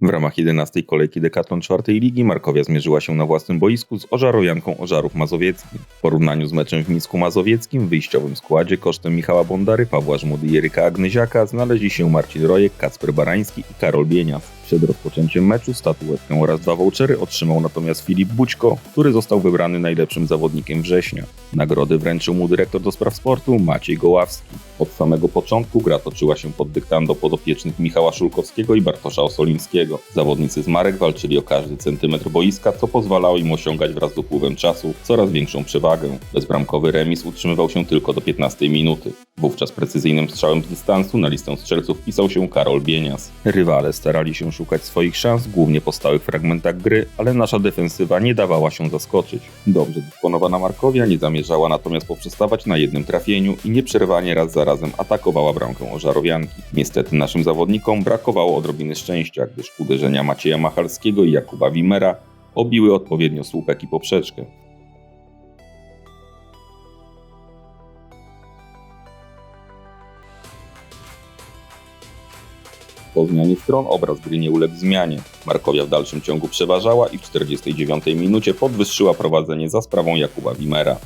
W ramach 11 kolejki Decathlon czwartej ligi Markowia zmierzyła się na własnym boisku z Ożarowianką Ożarów Mazowieckim. W porównaniu z meczem w Mińsku Mazowieckim w wyjściowym składzie kosztem Michała Bondary, Pawła Żmudy i Eryka Agnyziaka znaleźli się Marcin Rojek, Kacper Barański i Karol Bienias. Przed rozpoczęciem meczu statuetkę oraz dwa vouchery otrzymał natomiast Filip Bućko, który został wybrany najlepszym zawodnikiem września. Nagrody wręczył mu dyrektor do spraw sportu Maciej Goławski. Od samego początku gra toczyła się pod dyktando podopiecznych Michała Szulkowskiego i Bartosza Osolińskiego. Zawodnicy z Marek walczyli o każdy centymetr boiska, co pozwalało im osiągać wraz z upływem czasu coraz większą przewagę. Bezbramkowy remis utrzymywał się tylko do 15 minuty. Wówczas precyzyjnym strzałem z dystansu na listę strzelców wpisał się Karol Bienias. Rywale starali się szukać swoich szans głównie po stałych fragmentach gry, ale nasza defensywa nie dawała się zaskoczyć. Dobrze dysponowana Markowia nie zamierzała natomiast poprzestawać na jednym trafieniu i nieprzerwanie raz za razem atakowała bramkę Ożarowianki. Niestety naszym zawodnikom brakowało odrobiny szczęścia, gdyż uderzenia Macieja Machalskiego i Jakuba Wimera obiły odpowiednio słupek i poprzeczkę. Po zmianie stron obraz gry nie uległ zmianie. Markowia w dalszym ciągu przeważała i w 49 minucie podwyższyła prowadzenie za sprawą Jakuba Wimera.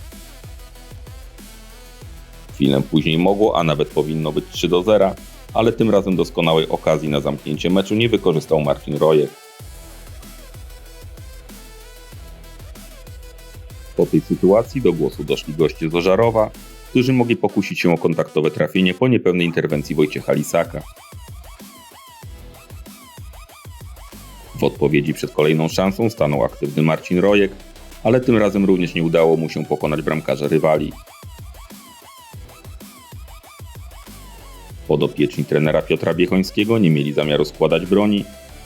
Chwilę później mogło, a nawet powinno być 3 do 0, ale tym razem doskonałej okazji na zamknięcie meczu nie wykorzystał Marcin Rojek. Po tej sytuacji do głosu doszli goście z Ożarowa, którzy mogli pokusić się o kontaktowe trafienie po niepełnej interwencji Wojciecha Lisaka. W odpowiedzi przed kolejną szansą stanął aktywny Marcin Rojek, ale tym razem również nie udało mu się pokonać bramkarza rywali. Podopieczni trenera Piotra Biechońskiego nie mieli zamiaru składać broni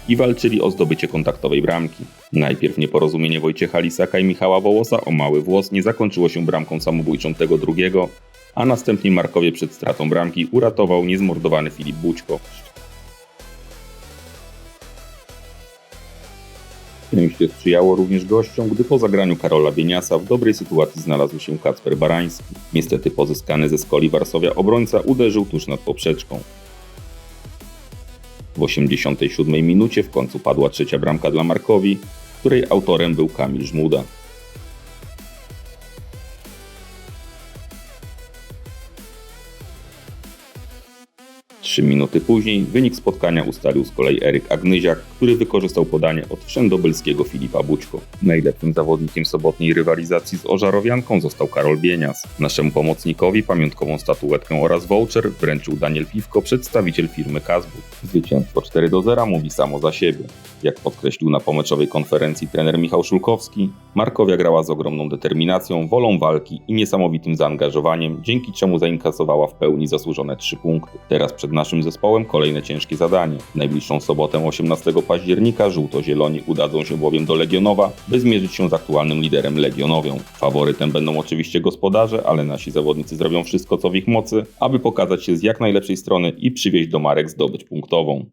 i walczyli o zdobycie kontaktowej bramki. Najpierw nieporozumienie Wojciecha Lisaka i Michała Wołosa o mały włos nie zakończyło się bramką samobójczą tego drugiego, a następnie Markowie przed stratą bramki uratował niezmordowany Filip Bućko. Szczęście sprzyjało również gościom, gdy po zagraniu Karola Bieniasa w dobrej sytuacji znalazł się Kacper Barański. Niestety pozyskany ze skoli Warszawia obrońca uderzył tuż nad poprzeczką. W 87 minucie w końcu padła trzecia bramka dla Markowi, której autorem był Kamil Żmuda. Trzy minuty później wynik spotkania ustalił z kolei Eryk Agnyziak, który wykorzystał podanie od wszędobylskiego Filipa Bućko. Najlepszym zawodnikiem sobotniej rywalizacji z Ożarowianką został Karol Bienias. Naszemu pomocnikowi pamiątkową statuetkę oraz voucher wręczył Daniel Piwko, przedstawiciel firmy Kazbu. Zwycięstwo 4 do 0 mówi samo za siebie. Jak podkreślił na pomeczowej konferencji trener Michał Szulkowski, Markowia grała z ogromną determinacją, wolą walki i niesamowitym zaangażowaniem, dzięki czemu zainkasowała w pełni zasłużone 3 punkty. Teraz przed naszym zespołem kolejne ciężkie zadanie. W najbliższą sobotę 18 października żółto-zieloni udadzą się bowiem do Legionowa, by zmierzyć się z aktualnym liderem Legionowią. Faworytem będą oczywiście gospodarze, ale nasi zawodnicy zrobią wszystko co w ich mocy, aby pokazać się z jak najlepszej strony i przywieźć do marek zdobyć punktową.